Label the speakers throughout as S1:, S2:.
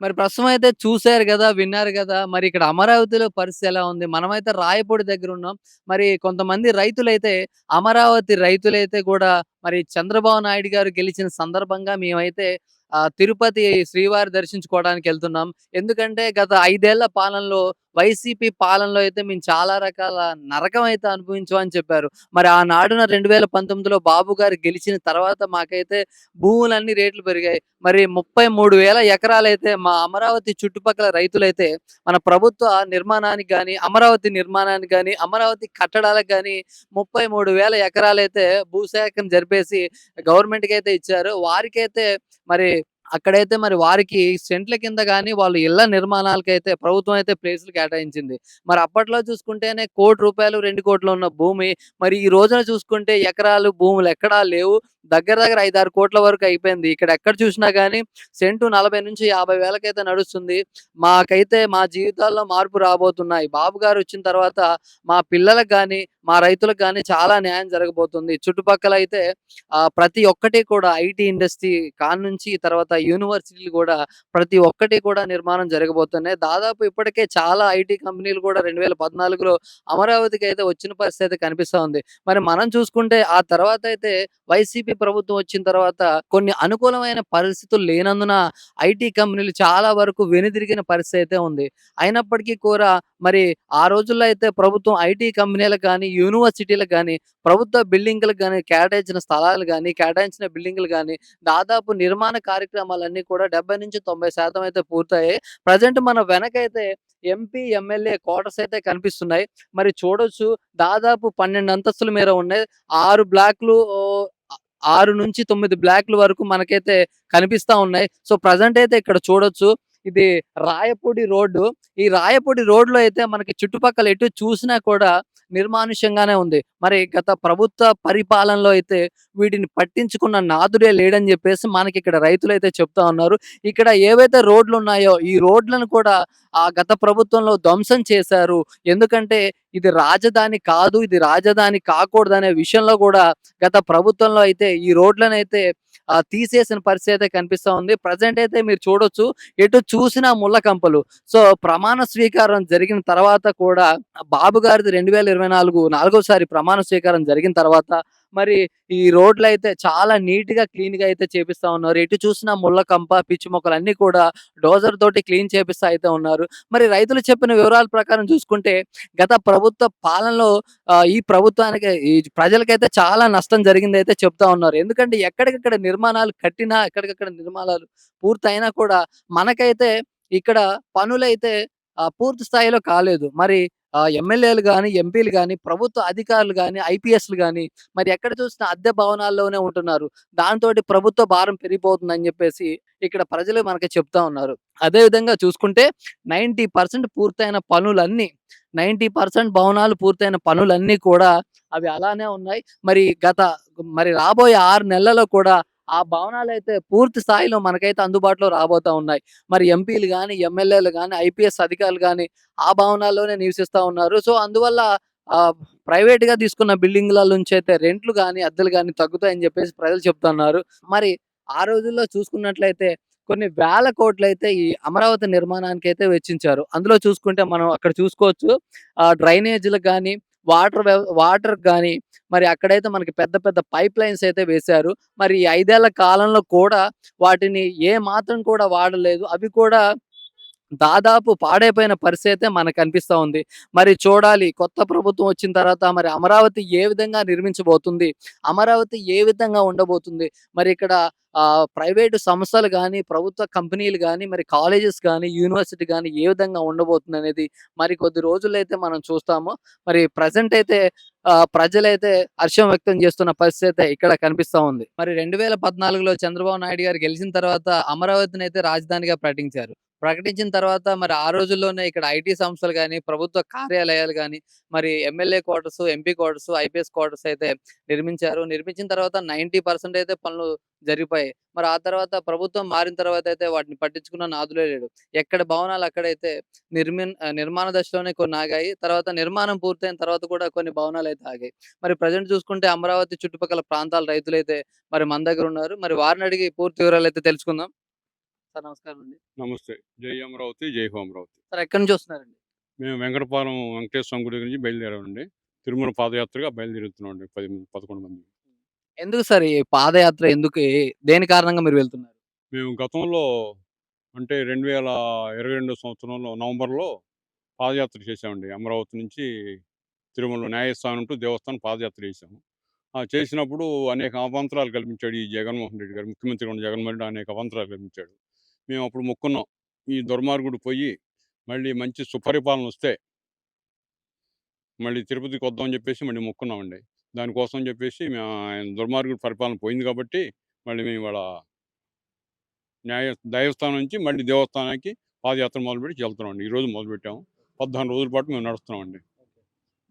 S1: మరి ప్రస్తుతం అయితే చూశారు కదా విన్నారు కదా మరి ఇక్కడ అమరావతిలో పరిస్థితి ఎలా ఉంది? మనమైతే రాయపూడి దగ్గర ఉన్నాం మరి కొంతమంది రైతులైతే అమరావతి రైతులైతే కూడా మరి చంద్రబాబు నాయుడు గారు గెలిచిన సందర్భంగా మేమైతే తిరుపతి శ్రీవారి దర్శించుకోవడానికి వెళ్తున్నాం ఎందుకంటే గత ఐదేళ్ళ పాలనలో వైసీపీ పాలనలో అయితే మేము చాలా రకాల నరకం అయితే అనుభవించామని చెప్పారు. మరి ఆనాడున 2019లో బాబు గారు గెలిచిన తర్వాత మాకైతే భూములన్నీ రేట్లు పెరిగాయి. మరి 33,000 ఎకరాలైతే మా అమరావతి చుట్టుపక్కల రైతులైతే మన ప్రభుత్వ నిర్మాణానికి కానీ అమరావతి నిర్మాణానికి కానీ అమరావతి కట్టడాలకు గాని 33,000 ఎకరాలైతే భూసేకరణ జరిపేసి గవర్నమెంట్‌కైతే ఇచ్చారు. వారికైతే మరి అక్కడైతే మరి వారికి సెంట్ల కింద కానీ వాళ్ళు ఇళ్ళ నిర్మాణాలకైతే ప్రభుత్వం అయితే ప్లేసులు కేటాయించింది. మరి అప్పట్లో చూసుకుంటేనే కోటి రూపాయలు రెండు కోట్లు ఉన్న భూమి మరి ఈ రోజున చూసుకుంటే ఎకరాలు భూములు ఎక్కడా లేవు. దగ్గర దగ్గర 5, 6 కోట్ల వరకు అయిపోయింది. ఇక్కడ ఎక్కడ చూసినా కానీ సెంటు 40,000-50,000కైతే నడుస్తుంది. మాకైతే మా జీవితాల్లో మార్పు రాబోతున్నాయి. బాబు గారు వచ్చిన తర్వాత మా పిల్లలకు కానీ మా రైతులకు కానీ చాలా న్యాయం జరగబోతుంది. చుట్టుపక్కల అయితే ప్రతి ఒక్కటి కూడా ఐటీ ఇండస్ట్రీ కాడ్నుంచి తర్వాత యూనివర్సిటీలు కూడా ప్రతి ఒక్కటి కూడా నిర్మాణం జరగబోతున్నాయి. దాదాపు ఇప్పటికే చాలా ఐటీ కంపెనీలు కూడా రెండు వేల పద్నాలుగులో అమరావతికి అయితే వచ్చిన పరిస్థితి అయితే కనిపిస్తా ఉంది. మరి మనం చూసుకుంటే ఆ తర్వాత అయితే వైసీపీ ప్రభుత్వం వచ్చిన తర్వాత కొన్ని అనుకూలమైన పరిస్థితులు లేనందున ఐటీ కంపెనీలు చాలా వరకు వెనుదిరిగిన పరిస్థితి అయితే ఉంది. అయినప్పటికీ కూడా మరి ఆ రోజుల్లో అయితే ప్రభుత్వం ఐటీ కంపెనీలకు కానీ యూనివర్సిటీలకు కానీ ప్రభుత్వ బిల్డింగ్లకు కానీ కేటాయించిన స్థలాలు కానీ కేటాయించిన బిల్డింగ్లు కానీ దాదాపు నిర్మాణ కార్యక్రమాలన్నీ కూడా 70-90% అయితే పూర్తయ్యాయి. ప్రజెంట్ మన వెనకైతే ఎంపీ, ఎమ్మెల్యే క్వార్టర్స్ అయితే కనిపిస్తున్నాయి. మరి చూడొచ్చు దాదాపు 12 అంతస్తుల మేర ఉన్నాయి. ఆరు బ్లాక్‌లు ఆరు నుంచి తొమ్మిది బ్లాక్‌ల వరకు మనకైతే కనిపిస్తా ఉన్నాయి. సో, ప్రజెంట్ అయితే ఇక్కడ చూడొచ్చు. ఇది రాయపూడి రోడ్డు. ఈ రాయపూడి రోడ్‌లో అయితే మనకి చుట్టుపక్కల ఎటు చూసినా కూడా నిర్మానుష్యంగానే ఉంది. మరి గత ప్రభుత్వ పరిపాలనలో అయితే వీటిని పట్టించుకున్న నాదుడే లేడని చెప్పేసి మనకి ఇక్కడ రైతులు అయితే చెప్తా ఉన్నారు. ఇక్కడ ఏవైతే రోడ్లున్నాయో ఈ రోడ్లను కూడా ఆ గత ప్రభుత్వంలో ధ్వంసం చేశారు. ఎందుకంటే ఇది రాజధాని కాదు, ఇది రాజధాని కాకూడదనే విషయంలో కూడా గత ప్రభుత్వంలో అయితే ఈ రోడ్లను అయితే తీసేసిన పరిస్థితి అయితే కనిపిస్తూ ఉంది. ప్రజెంట్ అయితే మీరు చూడొచ్చు. ఎటు చూసినా ముళ్ళ కంపలు. సో, ప్రమాణ స్వీకారం జరిగిన తర్వాత కూడా బాబు గారిది 2024 నాలుగోసారి ప్రమాణ స్వీకారం జరిగిన తర్వాత మరి ఈ రోడ్లు అయితే చాలా నీట్గా క్లీన్గా అయితే చేపిస్తా ఉన్నారు. ఎటు చూసినా ముళ్ళ కంప, పిచ్చి అన్ని కూడా డోజర్ తోటి క్లీన్ చేపిస్తా అయితే ఉన్నారు. మరి రైతులు చెప్పిన వివరాల ప్రకారం చూసుకుంటే గత ప్రభుత్వ పాలనలో ఈ ప్రభుత్వానికి ఈ ప్రజలకైతే చాలా నష్టం జరిగిందైతే చెప్తా ఉన్నారు. ఎందుకంటే ఎక్కడికక్కడ నిర్మాణాలు కట్టినా, ఎక్కడికక్కడ నిర్మాణాలు పూర్తయినా కూడా మనకైతే ఇక్కడ పనులైతే పూర్తి స్థాయిలో కాలేదు. మరి ఎమ్మెల్యేలు కానీ ఎంపీలు కానీ ప్రభుత్వ అధికారులు కానీ ఐపీఎస్‌లు కానీ మరి ఎక్కడ చూసినా అద్దె భవనాల్లోనే ఉంటున్నారు. దాంతోటి ప్రభుత్వ భారం పెరిగిపోతుందని చెప్పేసి ఇక్కడ ప్రజలు మనకి చెప్తా ఉన్నారు. అదే విధంగా చూసుకుంటే 90% పూర్తయిన పనులన్నీ 90% భవనాలు పూర్తయిన పనులన్నీ కూడా అవి అలానే ఉన్నాయి. మరి గత మరి రాబోయే ఆరు నెలల్లో కూడా ఆ భవనాలు అయితే పూర్తి స్థాయిలో మనకైతే అందుబాటులో రాబోతా ఉన్నాయి. మరి ఎంపీలు కానీ ఎమ్మెల్యేలు కానీ ఐపీఎస్ అధికారులు కానీ ఆ భవనాల్లోనే నివసిస్తూ ఉన్నారు. సో, అందువల్ల ప్రైవేట్‌గా తీసుకున్న బిల్డింగ్ల నుంచి అయితే రెంట్లు కానీ అద్దెలు కానీ తగ్గుతాయని చెప్పేసి ప్రజలు చెప్తున్నారు. మరి ఆ రోజుల్లో చూసుకున్నట్లయితే కొన్ని వేల కోట్లు అయితే ఈ అమరావతి నిర్మాణానికి అయితే వెచ్చించారు. అందులో చూసుకుంటే మనం అక్కడ చూసుకోవచ్చు. డ్రైనేజీలకు కానీ వాటర్ వాటర్ కానీ మరి అక్కడైతే మనకి పెద్ద పెద్ద పైప్ లైన్స్ అయితే వేశారు. మరి ఐదేళ్ళ కాలంలో కూడా వాటిని ఏ మాత్రం కూడా వాడలేదు. అవి కూడా దాదాపు పాడైపోయిన పరిస్థితి అయితే మనకు కనిపిస్తా ఉంది. మరి చూడాలి కొత్త ప్రభుత్వం వచ్చిన తర్వాత మరి అమరావతి ఏ విధంగా నిర్మించబోతుంది? అమరావతి ఏ విధంగా ఉండబోతుంది? మరి ఇక్కడ ప్రైవేటు సంస్థలు గాని, ప్రభుత్వ కంపెనీలు కానీ మరి కాలేజెస్ కానీ యూనివర్సిటీ కానీ ఏ విధంగా ఉండబోతుందనేది మరి కొద్ది రోజుల్లో అయితే మనం చూస్తాము. మరి ప్రజెంట్ అయితే ప్రజలైతే హర్షం వ్యక్తం చేస్తున్న పరిస్థితి అయితే ఇక్కడ కనిపిస్తా ఉంది. మరి 2014లో చంద్రబాబు నాయుడు గారు గెలిచిన తర్వాత అమరావతిని అయితే రాజధానిగా ప్రకటించారు. ప్రకటించిన తర్వాత మరి ఆ రోజుల్లోనే ఇక్కడ ఐటీ సంస్థలు కానీ ప్రభుత్వ కార్యాలయాలు కానీ మరి MLA quarters, MP quarters, IPS quarters అయితే నిర్మించారు. నిర్మించిన తర్వాత 90% అయితే పనులు జరిగిపోయాయి. మరి ఆ తర్వాత ప్రభుత్వం మారిన తర్వాత అయితే వాటిని పట్టించుకున్న నాదులే లేడు. ఎక్కడ భవనాలు అక్కడైతే నిర్మి నిర్మాణ దశలోనే కొన్ని ఆగాయి. తర్వాత నిర్మాణం పూర్తయిన తర్వాత కూడా కొన్ని భవనాలు అయితే ఆగాయి. మరి ప్రజెంట్ చూసుకుంటే అమరావతి చుట్టుపక్కల ప్రాంతాల రైతులైతే మరి మన దగ్గర ఉన్నారు. మరి వారిని అడిగి పూర్తి వివరాలు అయితే తెలుసుకుందాం. సార్ నమస్కారం అండి.
S2: నమస్తే జై అమరావతి జై హో అమరావతి
S1: సార్ ఎక్కడి నుంచి వస్తున్నారండి?
S2: మేము వెంకటపాలెం వెంకటేశ్వర స్వామి గుడి నుంచి బయలుదేరామండి తిరుమల పాదయాత్రగా బయలుదేరుతున్నాం అండి పది మంది పదకొండు మంది
S1: ఎందుకు సార్ ఈ పాదయాత్ర ఎందుకు? దేని కారణంగా మీరు వెళ్తున్నారు?
S2: మేము గతంలో అంటే రెండు వేల ఇరవై రెండో సంవత్సరంలో నవంబర్లో పాదయాత్ర చేసామండి అమరావతి నుంచి తిరుమల న్యాయస్థానం టు దేవస్థానం పాదయాత్ర చేసాము ఆ చేసినప్పుడు అనేక అవాంతరాలు కల్పించాడు ఈ జగన్మోహన్ రెడ్డి గారు ముఖ్యమంత్రి ఉన్న జగన్మోహన్ రెడ్డి అనేక అవాంతరాలు కల్పించాడు మేము అప్పుడు మొక్కున్నాం. ఈ దుర్మార్గుడు పోయి మళ్ళీ మంచి సుపరిపాలన వస్తే మళ్ళీ తిరుపతికి వద్దామని చెప్పేసి మళ్ళీ మొక్కున్నామండి. దానికోసం చెప్పేసి మేము ఆయన దుర్మార్గుడు పరిపాలన పోయింది కాబట్టి మళ్ళీ మేము ఇవాళ న్యాయ దైవస్థానం నుంచి మళ్ళీ దేవస్థానానికి పాదయాత్ర మొదలుపెట్టి వెళ్తున్నామండి. ఈరోజు మొదలుపెట్టాము. పద్నాలుగు రోజుల పాటు మేము నడుస్తున్నామండి.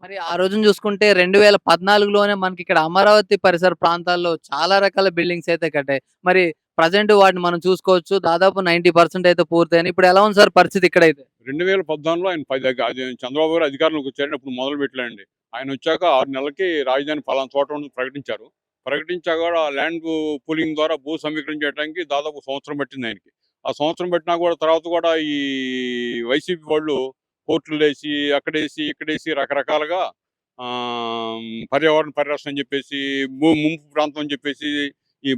S1: మరి ఆ రోజున చూసుకుంటే 2014లోనే మనకి ఇక్కడ అమరావతి పరిసర ప్రాంతాల్లో చాలా రకాల బిల్డింగ్స్ అయితే కట్టాయి. మరి ప్రజెంట్ వాటిని మనం చూసుకోవచ్చు. దాదాపు 90% అయితే పూర్తయినాయి. ఇప్పుడు ఎలా ఉంది సార్ పరిస్థితి ఇక్కడైతే?
S2: రెండు వేల పద్నాలుగులో ఆయన పది చంద్రబాబు గారు అధికారంలోకి వచ్చారని అప్పుడు మొదలు పెట్టలేండి ఆయన వచ్చాక ఆరు నెలలకి రాజధాని పలానా చోట ప్రకటించారు ప్రకటించాక కూడా ల్యాండ్ పూలింగ్ ద్వారా భూ సమీకరణ చేయడానికి దాదాపు సంవత్సరం పట్టింది ఆయనకి ఆ సంవత్సరం పట్టినా కూడా తర్వాత కూడా ఈ వైసీపీ వాళ్ళు కోర్టులు వేసి అక్కడేసి ఇక్కడేసి రకరకాలుగా ఆ, పర్యావరణ పరిరక్షణ అని చెప్పేసి భూ ముంపు ప్రాంతం అని చెప్పేసి ఈ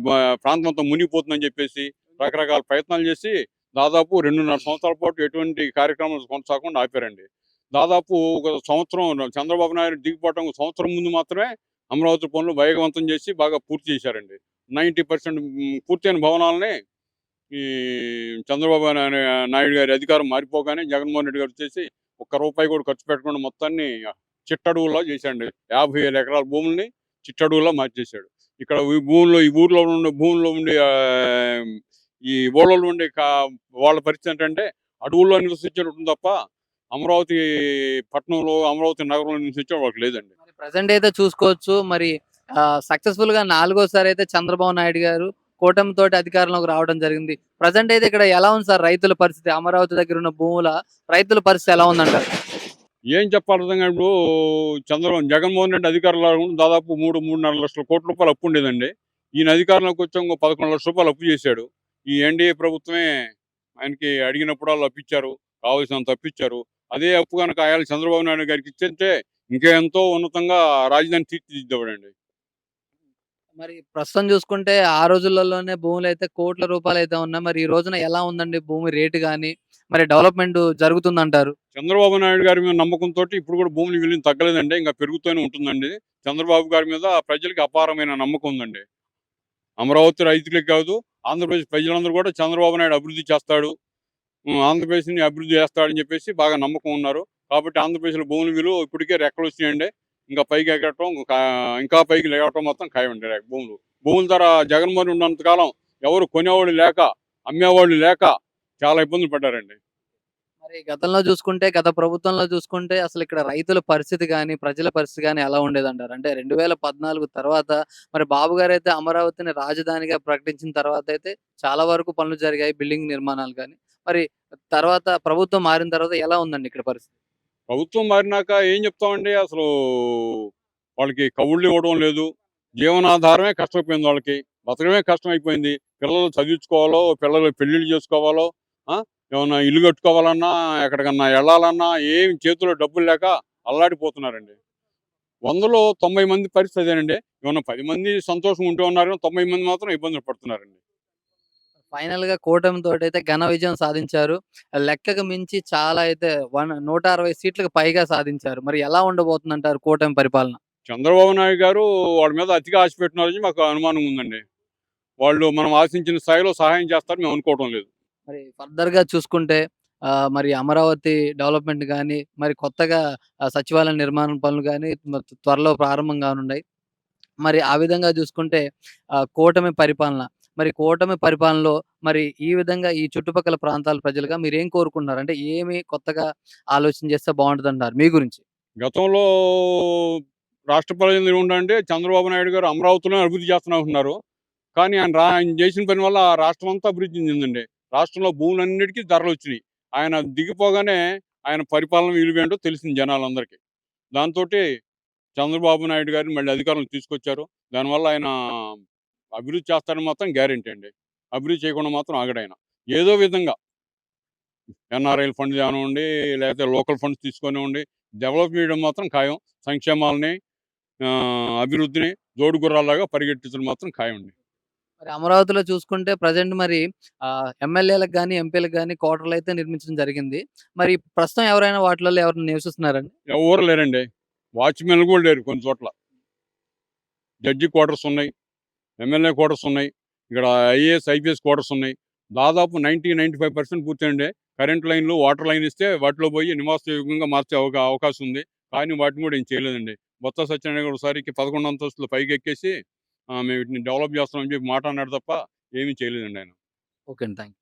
S2: ప్రాంతం అంతా మునిగిపోతుందని చెప్పేసి రకరకాల ప్రయత్నాలు చేసి దాదాపు రెండున్నర సంవత్సరాల పాటు ఎటువంటి కార్యక్రమాలు కొనసాగకుండా ఆపారండి. దాదాపు ఒక సంవత్సరం చంద్రబాబు నాయుడు దిగిపోవటం సంవత్సరం ముందు మాత్రమే అమరావతి పనులు వేగవంతం చేసి బాగా పూర్తి చేశారండి. నైంటీ పర్సెంట్ పూర్తయిన భవనాలని ఈ చంద్రబాబు నాయుడు గారి అధికారం మారిపోగానే జగన్మోహన్ రెడ్డి గారు వచ్చేసి ఒక్క రూపాయి కూడా ఖర్చు పెట్టకుండా మొత్తాన్ని చిట్టడుగులా చేశాడు యాభై వేల ఎకరాల భూముల్ని చిట్టడుగులా మార్చేశాడు. ఇక్కడ ఈ భూమిలో ఈ ఊర్లో ఉండే భూముల్లో ఉండే ఆ, ఈ ఓళ్ళలో ఉండే వాళ్ళ పరిస్థితి ఏంటంటే అడవుల్లో నివసించడం తప్ప అమరావతి పట్టణంలో అమరావతి నగరంలో నివసించే వాళ్ళకి లేదండి
S1: ప్రజెంట్ అయితే చూసుకోవచ్చు. మరి ఆహ్, సక్సెస్‌ఫుల్‌గా నాలుగోసారి అయితే చంద్రబాబు నాయుడు గారు కూటమితో అధికారంలోకి రావడం జరిగింది. ప్రజెంట్ అయితే ఇక్కడ ఎలా ఉంది సార్ రైతుల పరిస్థితి? అమరావతి దగ్గర ఉన్న భూముల రైతుల పరిస్థితి ఎలా ఉందంటారు?
S2: ఏం చెప్పాలి అర్థం ఇప్పుడు చంద్రబాబు జగన్మోహన్ రెడ్డి అధికారంలో దాదాపు మూడు మూడున్నర లక్షల కోట్ల రూపాయలు అప్పు ఉండేదండి. ఈయన అధికారంలోకి వచ్చి ఇంకో పదకొండు లక్షల రూపాయలు అప్పు చేశాడు. ఈ ఎన్డీఏ ప్రభుత్వమే ఆయనకి అడిగినప్పుడు వాళ్ళు అప్పించారు కావాల్సినంత తప్పించారు అదే అప్పు కనుక ఆయన చంద్రబాబు నాయుడు గారికి ఇచ్చేస్తే ఇంకెంతో ఉన్నతంగా రాజధాని తీర్చిదిద్దేవాడండి
S1: మరి ప్రస్తుతం చూసుకుంటే ఆ రోజులలోనే భూములు అయితే కోట్ల రూపాయలు అయితే ఉన్నాయి. మరి ఈ రోజున ఎలా ఉందండి? భూమి రేటు కానీ మరి డెవలప్‌మెంట్ జరుగుతుందంటారు?
S2: చంద్రబాబు నాయుడు గారి మీద నమ్మకంతో ఇప్పుడు కూడా భూములు విలువ తగ్గలేదండి. ఇంకా పెరుగుతూనే ఉంటుందండి. చంద్రబాబు గారి మీద ప్రజలకి అపారమైన నమ్మకం ఉందండి. అమరావతి రైతులకి కాదు ఆంధ్రప్రదేశ్ ప్రజలందరూ కూడా చంద్రబాబు నాయుడు అభివృద్ధి చేస్తాడు. ఆంధ్రప్రదేశ్ని అభివృద్ధి చేస్తాడని చెప్పేసి బాగా నమ్మకం ఉన్నారు. కాబట్టి ఆంధ్రప్రదేశ్లో భూముల విలువ ఇప్పటికే రెక్కలు వచ్చినాయండి. ఇంకా పైకి ఎగరటం ఇంకా- ఇంకా పైకి లేవటం మొత్తం ఖాయమండి భూములు. భూముల ధర జగన్మోహన్ ఉన్నంతకాలం ఎవరు కొనేవాళ్ళు లేక అమ్మేవాళ్ళు లేక చాలా ఇబ్బందులు పడ్డారండి
S1: మరి గతంలో చూసుకుంటే గత ప్రభుత్వంలో చూసుకుంటే అసలు ఇక్కడ రైతుల పరిస్థితి గాని, ప్రజల పరిస్థితి గాని ఎలా ఉండేదంటారు? అంటే 2014 తర్వాత మరి బాబు గారైతే అమరావతిని రాజధానిగా ప్రకటించిన తర్వాత అయితే చాలా వరకు పనులు జరిగాయి. బిల్డింగ్ నిర్మాణాలు గాని. మరి తర్వాత ప్రభుత్వం మారిన తర్వాత ఎలా ఉందండి ఇక్కడ పరిస్థితి?
S2: ప్రభుత్వం మారినాక ఏం చెప్తామండి అసలు వాళ్ళకి కవుళ్ళు ఇవ్వడం లేదు జీవనాధారమే కష్టమైపోయింది వాళ్ళకి బతకడమే కష్టం అయిపోయింది పిల్లలు చదివించుకోవాలో పిల్లలు పెళ్ళిళ్ళు చేసుకోవాలో ఏమన్నా ఇల్లు కట్టుకోవాలన్నా ఎక్కడికన్నా వెళ్ళాలన్నా ఏం చేతిలో డబ్బులు లేక అల్లాడిపోతున్నారండి వందలో తొంభై మంది పరిస్థితి అదేనండి ఏమన్నా పది మంది సంతోషం ఉంటూ ఉన్నారు తొంభై మంది మాత్రం ఇబ్బందులు పడుతున్నారండి
S1: ఫైనల్‌గా కూటమితోటైతే ఘన విజయం సాధించారు. లెక్కకు మించి చాలా అయితే వన్ 160 సీట్లకు పైగా సాధించారు. మరి ఎలా ఉండబోతుందంటారు కూటమి పరిపాలన?
S2: చంద్రబాబు నాయుడు గారు వాళ్ళ మీద అతిగా ఆశ పెట్టినారని మాకు అనుమానం ఉందండి వాళ్ళు మనం ఆశించిన స్థాయిలో సహాయం చేస్తారని మేము అనుకోవడం లేదు
S1: మరి ఫర్దర్‌గా చూసుకుంటే ఆ మరి అమరావతి డెవలప్‌మెంట్ కానీ మరి కొత్తగా సచివాలయ నిర్మాణం పనులు కానీ త్వరలో ప్రారంభం కానున్నాయి. మరి ఆ విధంగా చూసుకుంటే కూటమి పరిపాలన, మరి కూటమి పరిపాలనలో మరి ఈ విధంగా ఈ చుట్టుపక్కల ప్రాంతాల ప్రజలుగా మీరు ఏం కోరుకుంటున్నారు? అంటే ఏమి కొత్తగా ఆలోచన చేస్తే బావుంటదంటారు మీ గురించి?
S2: గతంలో రాష్ట్ర ప్రజలు ఉండంటే చంద్రబాబు నాయుడు గారు అమరావతిలో అభివృద్ధి చేస్తున్నారు కానీ ఆయన రా ఆయన చేసిన పని వల్ల ఆ రాష్ట్రం అంతా అభివృద్ధి చెందిందండి రాష్ట్రంలో భూములన్నిటికీ ధరలు వచ్చినాయి. ఆయన దిగిపోగానే ఆయన పరిపాలన విలువేంటో తెలిసింది జనాలందరికీ. దాంతో చంద్రబాబు నాయుడు గారిని మళ్ళీ అధికారం తీసుకొచ్చారు. దానివల్ల ఆయన అభివృద్ధి చేస్తారని మాత్రం గ్యారెంటీ అండి. అభివృద్ధి చేయకుండా మాత్రం ఆగడాయన ఏదో విధంగా ఎన్ఆర్ఐల ఫండ్ కానివ్వండి లేకపోతే లోకల్ ఫండ్స్ తీసుకొనివ్వండి డెవలప్ చేయడం మాత్రం ఖాయం. సంక్షేమాలని అభివృద్ధిని జోడుగుర్రాలాగా పరిగెట్టించడం మాత్రం ఖాయం అండి.
S1: మరి అమరావతిలో చూసుకుంటే ప్రజెంట్ మరి ఆ, ఎమ్మెల్యేలకు కానీ ఎంపీలకు కానీ క్వార్టర్లు అయితే నిర్మించడం జరిగింది. మరి ప్రస్తుతం ఎవరైనా వాటిలో ఎవరైనా నివసిస్తున్నారండి?
S2: ఎవరు లేరండి. వాచ్మెన్లు కూడా లేరు కొన్ని చోట్ల. జడ్జి క్వార్టర్స్ ఉన్నాయి ఎమ్మెల్యే క్వార్టర్స్ ఉన్నాయి ఇక్కడ ఐఏఎస్ ఐపీఎస్ క్వార్టర్స్ ఉన్నాయి. దాదాపు నైంటీ నైంటీ ఫైవ్ పర్సెంట్ పూర్తయిండే. కరెంట్ లైన్లు వాటర్ లైన్ ఇస్తే వాటిలో పోయి నివాసయోగ్యంగా మార్చే అవకా అవకాశం ఉంది. కానీ వాటిని కూడా ఏం చేయలేదండి. బొత్స సత్యనారాయణ గారు ఒకసారికి పదకొండు అంతస్తులు పైకి ఎక్కేసి మేము వీటిని డెవలప్ చేస్తామని చెప్పి మాట అన్నాడు తప్ప ఏమీ చేయలేదండి ఆయన.
S1: ఓకే అండి. థ్యాంక్